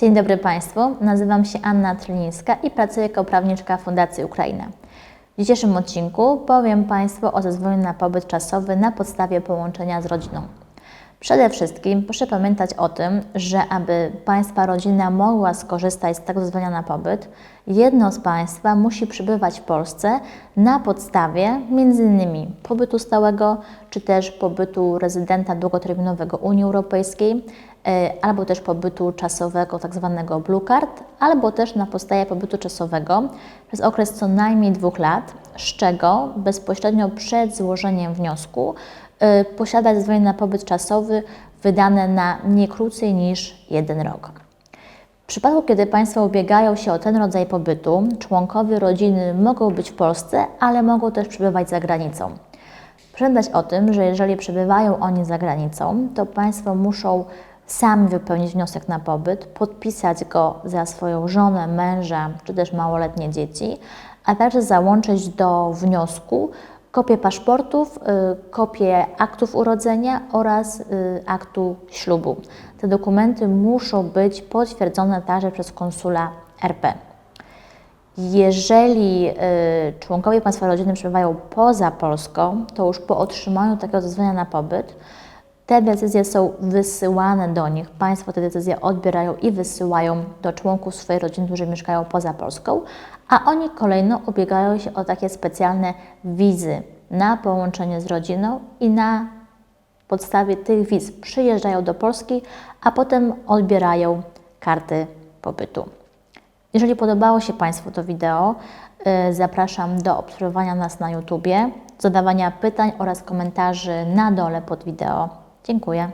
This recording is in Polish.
Dzień dobry Państwu, nazywam się Anna Trylińska i pracuję jako prawniczka Fundacji Ukraina. W dzisiejszym odcinku powiem Państwu o zezwoleniu na pobyt czasowy na podstawie połączenia z rodziną. Przede wszystkim proszę pamiętać o tym, że aby Państwa rodzina mogła skorzystać z tego zezwolenia na pobyt, jedno z Państwa musi przybywać w Polsce na podstawie m.in. pobytu stałego, czy też pobytu rezydenta długoterminowego Unii Europejskiej, e, albo też pobytu czasowego, tak zwanego Blue Card, albo też na podstawie pobytu czasowego przez okres co najmniej dwóch lat, z czego bezpośrednio przed złożeniem wniosku y, posiadać zezwolenie na pobyt czasowy wydane na nie krócej niż jeden rok. W przypadku, kiedy Państwo ubiegają się o ten rodzaj pobytu, członkowie rodziny mogą być w Polsce, ale mogą też przebywać za granicą. Pamiętać o tym, że jeżeli przebywają oni za granicą, to Państwo muszą sami wypełnić wniosek na pobyt, podpisać go za swoją żonę, męża czy też małoletnie dzieci, a także załączyć do wniosku kopię paszportów, y, kopię aktów urodzenia oraz y, aktu ślubu. Te dokumenty muszą być potwierdzone także przez konsula RP. Jeżeli y, członkowie Państwa rodziny przebywają poza Polską, to już po otrzymaniu takiego zezwolenia na pobyt, te decyzje są wysyłane do nich. Państwo te decyzje odbierają i wysyłają do członków swojej rodziny, którzy mieszkają poza Polską, a oni kolejno ubiegają się o takie specjalne wizy na połączenie z rodziną i na podstawie tych wiz przyjeżdżają do Polski, a potem odbierają karty pobytu. Jeżeli podobało się Państwu to wideo, y, zapraszam do obserwowania nas na YouTubie, zadawania pytań oraz komentarzy na dole pod wideo. Dziękuję.